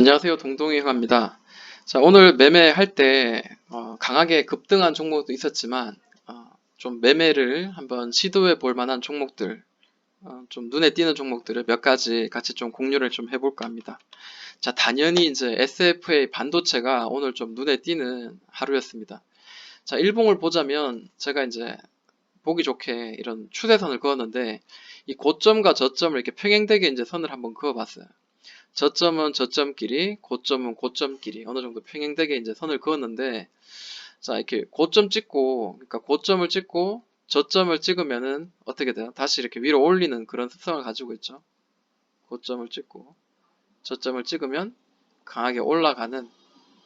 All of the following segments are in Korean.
안녕하세요. 동동이형입니다. 자, 오늘 매매할 때 어, 강하게 급등한 종목도 있었지만 어, 좀 매매를 한번 시도해 볼 만한 종목들, 어, 좀 눈에 띄는 종목들을 몇 가지 같이 좀 공유를 좀 해볼까 합니다. 자, 당연히 이제 SFA 반도체가 오늘 좀 눈에 띄는 하루였습니다. 자, 일봉을 보자면 제가 이제 보기 좋게 이런 추세선을 그었는데 이 고점과 저점을 이렇게 평행되게 이제 선을 한번 그어봤어요. 저점은 저점끼리, 고점은 고점끼리 어느 정도 평행되게 이제 선을 그었는데 자 이렇게 고점 찍고 그러니까 고점을 찍고 저점을 찍으면은 어떻게 돼요? 다시 이렇게 위로 올리는 그런 습성을 가지고 있죠. 고점을 찍고 저점을 찍으면 강하게 올라가는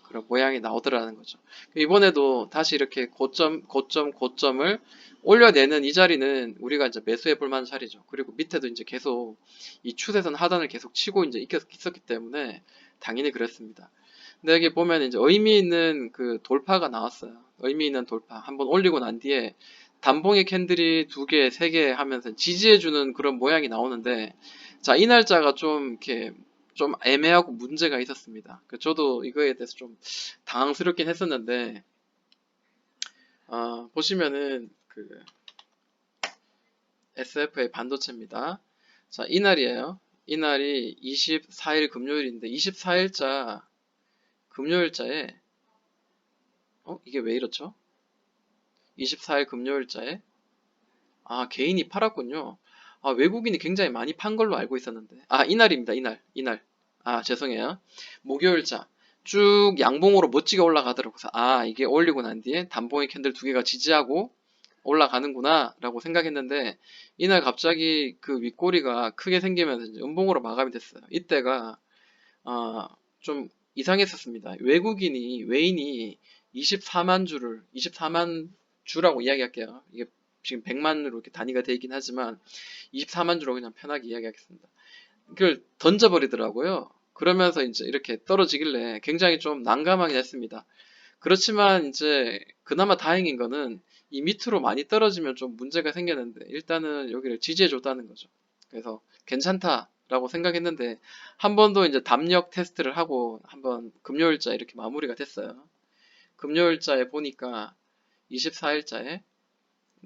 그런 모양이 나오더라는 거죠. 이번에도 다시 이렇게 고점, 고점, 고점을 올려내는 이 자리는 우리가 이제 매수해 볼 만한 자리죠. 그리고 밑에도 이제 계속 이 추세선 하단을 계속 치고 이제 있었기 때문에 당연히 그랬습니다. 근데 여기 보면 이제 의미 있는 그 돌파가 나왔어요. 의미 있는 돌파. 한번 올리고 난 뒤에 단봉의 캔들이 두 개, 세 개 하면서 지지해주는 그런 모양이 나오는데, 자, 이 날짜가 좀 이렇게 좀 애매하고 문제가 있었습니다. 그 저도 이거에 대해서 좀 당황스럽긴 했었는데, 어, 보시면은 그 SF의 반도체입니다. 자, 이날이에요. 이날이 24일 금요일인데 24일자 금요일자에 어? 이게 왜 이렇죠? 24일 금요일자에 아 개인이 팔았군요. 아 외국인이 굉장히 많이 판 걸로 알고 있었는데 아 이날입니다. 이날 이날 아 죄송해요. 목요일자 쭉 양봉으로 멋지게 올라가더라고요. 아 이게 올리고 난 뒤에 단봉의 캔들 두 개가 지지하고 올라가는구나 라고 생각했는데 이날 갑자기 그 윗꼬리가 크게 생기면서 이제 음봉으로 마감이 됐어요. 이때가 어, 좀 이상했었습니다. 외국인이 외인이 24만 주를 24만 주라고 이야기할게요. 이게 지금 100만으로 이렇게 단위가 되긴 하지만 24만 주로 그냥 편하게 이야기하겠습니다. 그걸 던져버리더라고요. 그러면서 이제 이렇게 떨어지길래 굉장히 좀 난감하긴 했습니다. 그렇지만 이제 그나마 다행인 거는 이 밑으로 많이 떨어지면 좀 문제가 생겼는데 일단은 여기를 지지해 줬다는 거죠. 그래서 괜찮다라고 생각했는데 한 번도 이제 담력 테스트를 하고 한번 금요일자 이렇게 마무리가 됐어요. 금요일자에 보니까 24일자에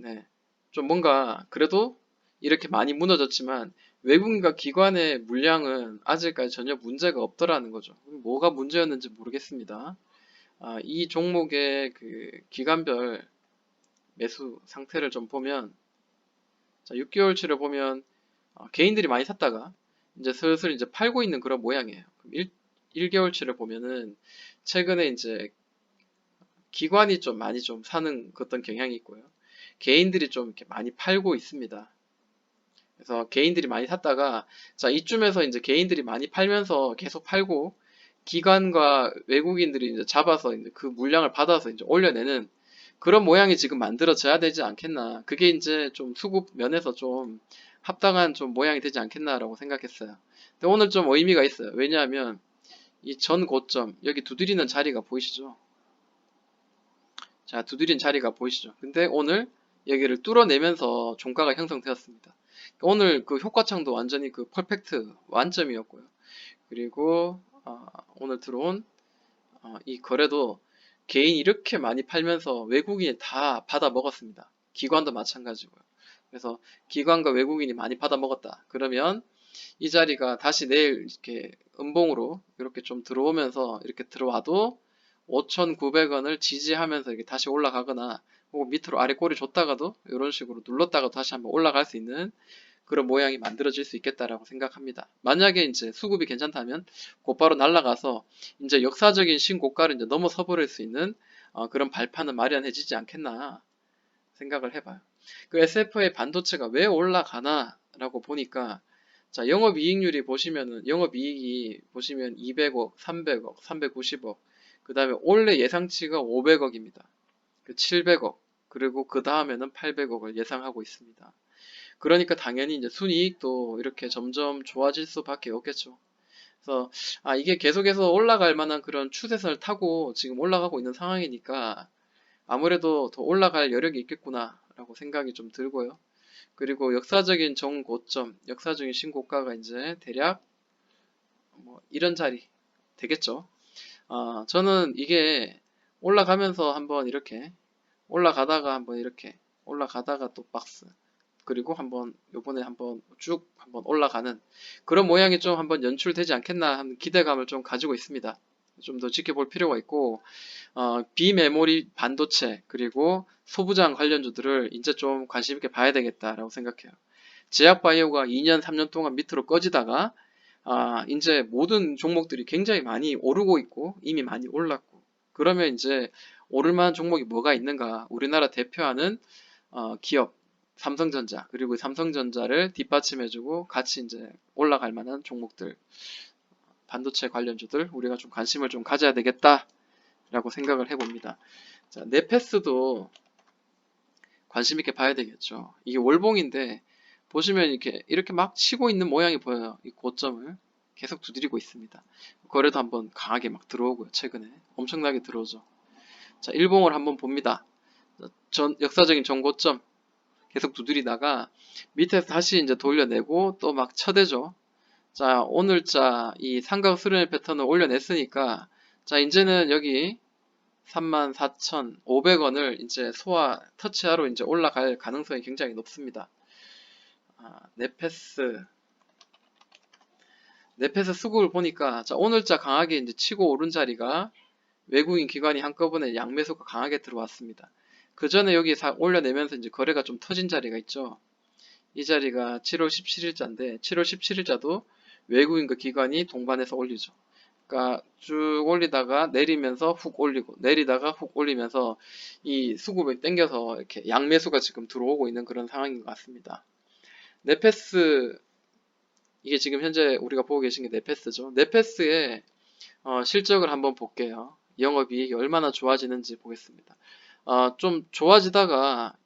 네. 좀 뭔가 그래도 이렇게 많이 무너졌지만 외국인과 기관의 물량은 아직까지 전혀 문제가 없더라는 거죠. 뭐가 문제였는지 모르겠습니다. 아, 이 종목의 그 기간별 매수 상태를 좀 보면 자, 6개월치를 보면 어, 개인들이 많이 샀다가 이제 슬슬 이제 팔고 있는 그런 모양이에요. 1, 1개월치를 보면은 최근에 이제 기관이 좀 많이 좀 사는 어떤 경향이 있고요. 개인들이 좀 이렇게 많이 팔고 있습니다. 그래서 개인들이 많이 샀다가 자 이쯤에서 이제 개인들이 많이 팔면서 계속 팔고 기관과 외국인들이 이제 잡아서 이제 그 물량을 받아서 이제 올려내는 그런 모양이 지금 만들어져야 되지 않겠나. 그게 이제 좀 수급 면에서 좀 합당한 좀 모양이 되지 않겠나라고 생각했어요. 근데 오늘 좀 의미가 있어요. 왜냐하면 이 전 고점, 여기 두드리는 자리가 보이시죠? 자, 두드린 자리가 보이시죠? 근데 오늘 여기를 뚫어내면서 종가가 형성되었습니다. 오늘 그 효과창도 완전히 그 퍼펙트 완점이었고요. 그리고 어, 오늘 들어온 어, 이 거래도 개인이 이렇게 많이 팔면서 외국인이 다 받아 먹었습니다. 기관도 마찬가지고요. 그래서 기관과 외국인이 많이 받아 먹었다. 그러면 이 자리가 다시 내일 이렇게 음봉으로 이렇게 좀 들어오면서 이렇게 들어와도 5,900원을 지지하면서 이렇게 다시 올라가거나 밑으로 아래 꼬리 줬다가도 이런 식으로 눌렀다가 다시 한번 올라갈 수 있는 그런 모양이 만들어질 수 있겠다라고 생각합니다. 만약에 이제 수급이 괜찮다면 곧바로 날아가서 이제 역사적인 신고가를 이제 넘어서 버릴 수 있는 어, 그런 발판은 마련해지지 않겠나 생각을 해봐요. 그 SF의 반도체가 왜 올라가나라고 보니까 자 영업이익률이 보시면은 영업이익이 보시면 200억, 300억, 390억 그 다음에 올해 예상치가 500억입니다. 그 700억 그리고 그 다음에는 800억을 예상하고 있습니다. 그러니까 당연히 이제 순이익도 이렇게 점점 좋아질 수밖에 없겠죠. 그래서 아 이게 계속해서 올라갈 만한 그런 추세선을 타고 지금 올라가고 있는 상황이니까 아무래도 더 올라갈 여력이 있겠구나라고 생각이 좀 들고요. 그리고 역사적인 정고점, 역사적인 신고가가 이제 대략 뭐 이런 자리 되겠죠. 어, 저는 이게 올라가면서 한번 이렇게 올라가다가 한번 이렇게 올라가다가 또 박스 그리고 한번 요번에 한번 쭉 한번 올라가는 그런 모양이 좀 한번 연출되지 않겠나 하는 기대감을 좀 가지고 있습니다. 좀 더 지켜볼 필요가 있고 어, 비메모리 반도체 그리고 소부장 관련주들을 이제 좀 관심 있게 봐야 되겠다라고 생각해요. 제약바이오가 2년, 3년 동안 밑으로 꺼지다가 아, 이제 모든 종목들이 굉장히 많이 오르고 있고 이미 많이 올랐고 그러면 이제 오를만한 종목이 뭐가 있는가? 우리나라 대표하는 어, 기업 삼성전자 그리고 삼성전자를 뒷받침해주고 같이 이제 올라갈 만한 종목들 반도체 관련주들 우리가 좀 관심을 좀 가져야 되겠다라고 생각을 해봅니다. 자, 네페스도 관심 있게 봐야 되겠죠. 이게 월봉인데 보시면 이렇게 이렇게 막 치고 있는 모양이 보여요. 이 고점을 계속 두드리고 있습니다. 거래도 한번 강하게 막 들어오고요. 최근에 엄청나게 들어오죠. 자, 일봉을 한번 봅니다. 전 역사적인 전고점 계속 두드리다가 밑에서 다시 이제 돌려내고 또 막 쳐대죠. 자, 오늘자 이 삼각 수렴 패턴을 올려냈으니까 자, 이제는 여기 34,500원을 이제 소화 터치하러 이제 올라갈 가능성이 굉장히 높습니다. 아, 네페스 네페스 수급을 보니까 자, 오늘자 강하게 이제 치고 오른 자리가 외국인 기관이 한꺼번에 양매수가 강하게 들어왔습니다. 그 전에 여기 사 올려내면서 이제 거래가 좀 터진 자리가 있죠. 이 자리가 7월 17일자인데 7월 17일자도 외국인 그 기관이 동반해서 올리죠. 그러니까 쭉 올리다가 내리면서 훅 올리고 내리다가 훅 올리면서 이 수급을 땡겨서 이렇게 양매수가 지금 들어오고 있는 그런 상황인 것 같습니다. 네페스 이게 지금 현재 우리가 보고 계신 게 네페스죠. 네페스의 어, 실적을 한번 볼게요. 영업이익이 얼마나 좋아지는지 보겠습니다. 어, 좀 좋아지다가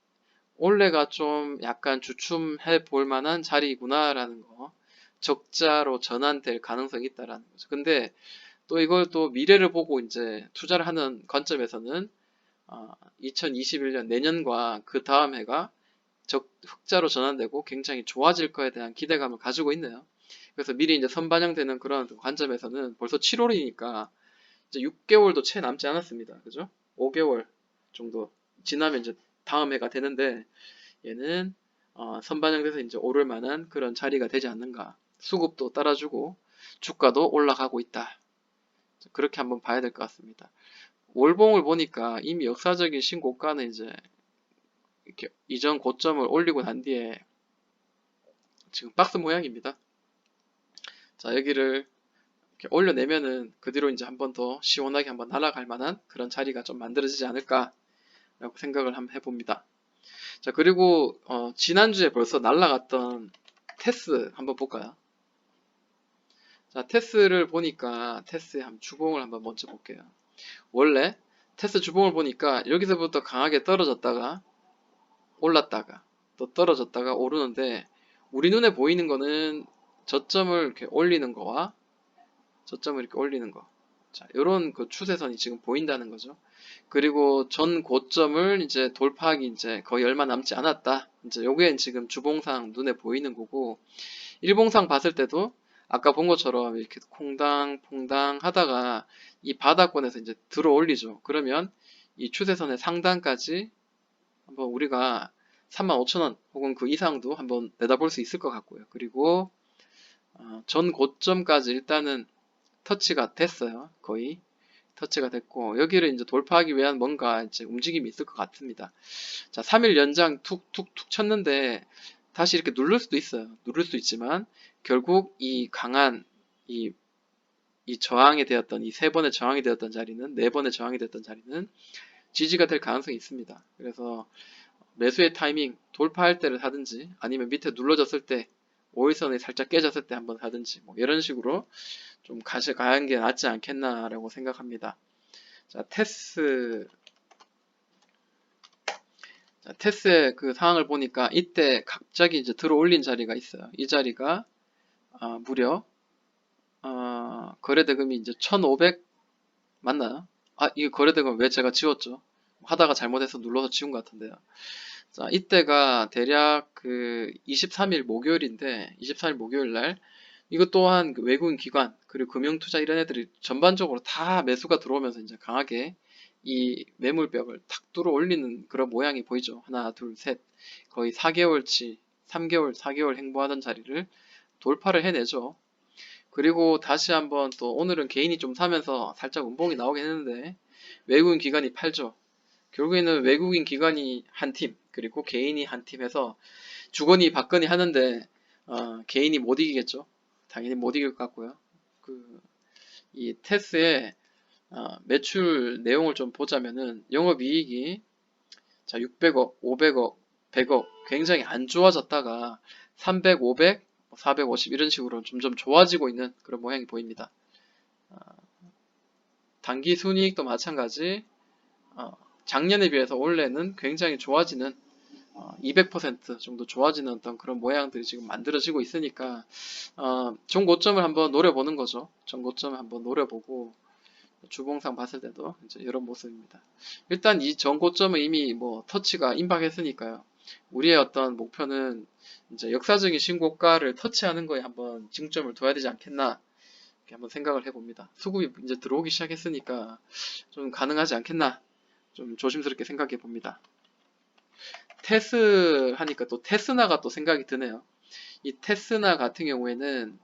올해가 좀 약간 주춤해 볼 만한 자리구나라는 거. 적자로 전환될 가능성이 있다라는 거죠. 근데 또 이걸 또 미래를 보고 이제 투자를 하는 관점에서는 어, 2021년 내년과 그 다음 해가 적, 흑자로 전환되고 굉장히 좋아질 거에 대한 기대감을 가지고 있네요. 그래서 미리 이제 선반영되는 그런 관점에서는 벌써 7월이니까 이제 6개월도 채 남지 않았습니다. 그죠? 5개월 정도 지나면 이제 다음 해가 되는데 얘는 어, 선반영돼서 이제 오를 만한 그런 자리가 되지 않는가. 수급도 따라주고 주가도 올라가고 있다. 그렇게 한번 봐야 될 것 같습니다. 월봉을 보니까 이미 역사적인 신고가는 이제 이렇게 이전 고점을 올리고 난 뒤에 지금 박스 모양입니다. 자 여기를 이렇게 올려내면은 그 뒤로 이제 한 번 더 시원하게 한번 날아갈 만한 그런 자리가 좀 만들어지지 않을까라고 생각을 한번 해봅니다. 자 그리고 어, 지난주에 벌써 날아갔던 테스 한번 볼까요? 자 테스를 보니까 테스의 한 주봉을 한번 먼저 볼게요. 원래 테스 주봉을 보니까 여기서부터 강하게 떨어졌다가 올랐다가 또 떨어졌다가 오르는데 우리 눈에 보이는 거는 저점을 이렇게 올리는 거와 저점을 이렇게 올리는 거. 자, 요런 그 추세선이 지금 보인다는 거죠. 그리고 전 고점을 이제 돌파하기 이제 거의 얼마 남지 않았다. 이제 요게 지금 주봉상 눈에 보이는 거고, 일봉상 봤을 때도 아까 본 것처럼 이렇게 콩당, 퐁당 하다가 이 바닥권에서 이제 들어 올리죠. 그러면 이 추세선의 상단까지 한번 우리가 35,000원 혹은 그 이상도 한번 내다볼 수 있을 것 같고요. 그리고 어, 전 고점까지 일단은 터치가 됐어요. 거의 터치가 됐고 여기를 이제 돌파하기 위한 뭔가 이제 움직임이 있을 것 같습니다. 자, 3일 연장 툭툭툭 쳤는데 다시 이렇게 누를 수도 있어요. 누를 수 있지만 결국 이 강한 이, 이 저항이 되었던 이 세 번의 저항이 되었던 자리는 네 번의 저항이 되었던 자리는 지지가 될 가능성이 있습니다. 그래서 매수의 타이밍 돌파할 때를 사든지 아니면 밑에 눌러졌을 때 5일선이 살짝 깨졌을 때 한번 사든지 뭐 이런 식으로 좀 가져가는 게 낫지 않겠나라고 생각합니다. 자, 테스 자, 테스의 그 상황을 보니까 이때 갑자기 이제 들어 올린 자리가 있어요. 이 자리가 어, 무려 어, 거래대금이 이제 1,500 맞나요? 아, 이 거래대금 왜 제가 지웠죠? 하다가 잘못해서 눌러서 지운 것 같은데요. 자, 이때가 대략 그 23일 목요일인데 23일 목요일 날 이것 또한 그 외국인 기관 그리고 금융투자 이런 애들이 전반적으로 다 매수가 들어오면서 이제 강하게 이 매물벽을 탁 뚫어 올리는 그런 모양이 보이죠. 하나, 둘, 셋. 거의 4개월치, 3개월, 4개월 행보하던 자리를 돌파를 해내죠. 그리고 다시 한번 또 오늘은 개인이 좀 사면서 살짝 운봉이 나오긴 했는데 외국인 기관이 팔죠. 결국에는 외국인 기관이 한 팀, 그리고 개인이 한 팀에서 주거니 받거니 하는데 어, 개인이 못 이기겠죠. 당연히 못 이길 것 같고요. 그, 이 테스의 어, 매출 내용을 좀 보자면은 영업이익이 자 600억, 500억, 100억 굉장히 안 좋아졌다가 300, 500, 450 이런 식으로 점점 좋아지고 있는 그런 모양이 보입니다. 어, 단기 순이익도 마찬가지 어, 작년에 비해서 올해는 굉장히 좋아지는 어, 200% 정도 좋아지는 어떤 그런 모양들이 지금 만들어지고 있으니까 어, 전고점을 한번 노려보는 거죠. 전고점을 한번 노려보고 주봉상 봤을 때도 이제 이런 모습입니다. 일단 이 전고점은 이미 뭐 터치가 임박했으니까요. 우리의 어떤 목표는 이제 역사적인 신고가를 터치하는 거에 한번 중점을 둬야 되지 않겠나 이렇게 한번 생각을 해봅니다. 수급이 이제 들어오기 시작했으니까 좀 가능하지 않겠나 좀 조심스럽게 생각해 봅니다. 테스 하니까 또 테스나가 또 생각이 드네요. 이 테스나 같은 경우에는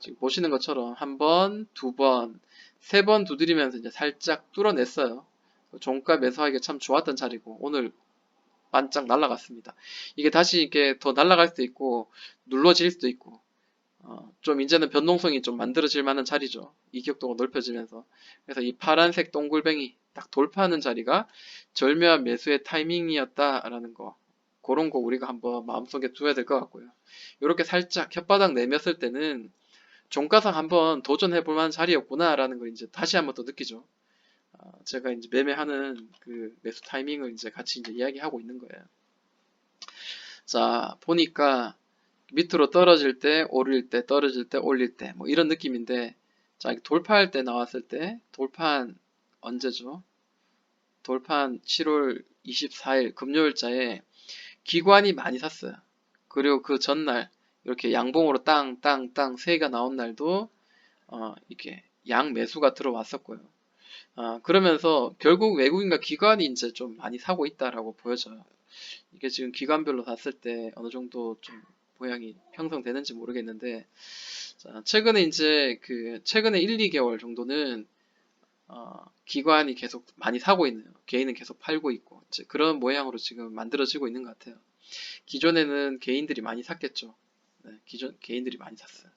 지금 보시는 것처럼 한 번, 두 번, 세 번 두드리면서 이제 살짝 뚫어냈어요. 종가 매수하기가 참 좋았던 자리고 오늘 반짝 날아갔습니다. 이게 다시 이렇게 더 날아갈 수도 있고 눌러질 수도 있고 어, 좀 이제는 변동성이 좀 만들어질 만한 자리죠. 이격도가 넓혀지면서 그래서 이 파란색 동글뱅이 딱 돌파하는 자리가 절묘한 매수의 타이밍이었다라는 거 그런 거 우리가 한번 마음속에 두어야 될 것 같고요. 이렇게 살짝 혓바닥 내렸을 때는 종가상 한번 도전해 볼 만한 자리였구나라는 걸 이제 다시 한번 또 느끼죠. 어, 제가 이제 매매하는 그 매수 타이밍을 이제 같이 이제 이야기하고 있는 거예요. 자, 보니까 밑으로 떨어질 때, 오를 때, 떨어질 때, 올릴 때, 뭐 이런 느낌인데, 자, 돌파할 때 나왔을 때, 돌파한 언제죠? 돌파한 7월 24일 금요일자에 기관이 많이 샀어요. 그리고 그 전날 이렇게 양봉으로 땅, 땅, 땅세 개가 나온 날도 어, 이렇게 양 매수가 들어왔었고요. 어, 그러면서 결국 외국인과 기관이 이제 좀 많이 사고 있다라고 보여져요. 이게 지금 기관별로 봤을 때 어느 정도 좀 모양이 형성되는지 모르겠는데 자, 최근에 이제 그 최근에 1, 2개월 정도는 어, 기관이 계속 많이 사고 있네요. 개인은 계속 팔고 있고 이제 그런 모양으로 지금 만들어지고 있는 것 같아요. 기존에는 개인들이 많이 샀겠죠. 네, 기존 개인들이 많이 샀어요.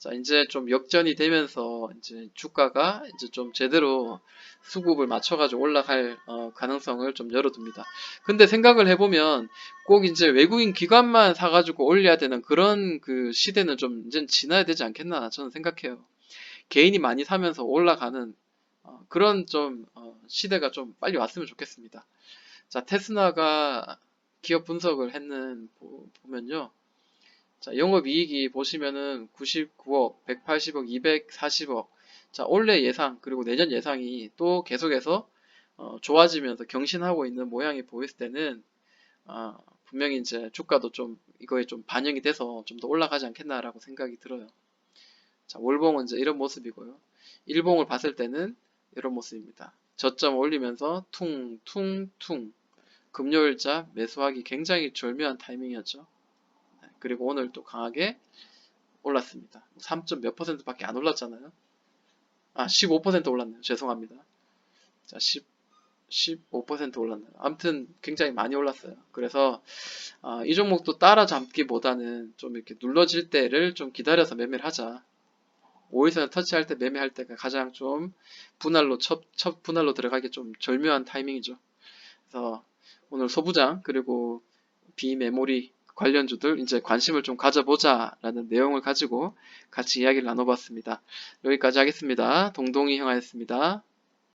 자, 이제 좀 역전이 되면서 이제 주가가 이제 좀 제대로 수급을 맞춰가지고 올라갈 어, 가능성을 좀 열어둡니다. 근데 생각을 해보면 꼭 이제 외국인 기관만 사가지고 올려야 되는 그런 그 시대는 좀 이제 지나야 되지 않겠나 저는 생각해요. 개인이 많이 사면서 올라가는 어, 그런 좀 어, 시대가 좀 빨리 왔으면 좋겠습니다. 자, 테스나가 기업 분석을 했는 보, 보면요. 자, 영업이익이 보시면은 99억, 180억, 240억. 자, 올해 예상, 그리고 내년 예상이 또 계속해서 어, 좋아지면서 경신하고 있는 모양이 보였을 때는 어, 분명히 이제 주가도 좀 이거에 좀 반영이 돼서 좀 더 올라가지 않겠나라고 생각이 들어요. 자, 월봉은 이제 이런 모습이고요. 일봉을 봤을 때는 이런 모습입니다. 저점 올리면서 퉁퉁퉁 금요일자 매수하기 굉장히 절묘한 타이밍이었죠. 네, 그리고 오늘 또 강하게 올랐습니다. 3. 몇 퍼센트 밖에 안 올랐잖아요. 아, 15% 올랐네요. 죄송합니다. 자, 10, 15% 올랐네요. 아무튼 굉장히 많이 올랐어요. 그래서 어, 이 종목도 따라잡기보다는 좀 이렇게 눌러질 때를 좀 기다려서 매매를 하자. 5일선을 터치할 때 매매할 때가 가장 좀 분할로 첫, 첫 분할로 들어가기 좀 절묘한 타이밍이죠. 그래서 오늘 소부장 그리고 비메모리 관련주들 이제 관심을 좀 가져보자라는 내용을 가지고 같이 이야기를 나눠봤습니다. 여기까지 하겠습니다. 동동이 형아였습니다.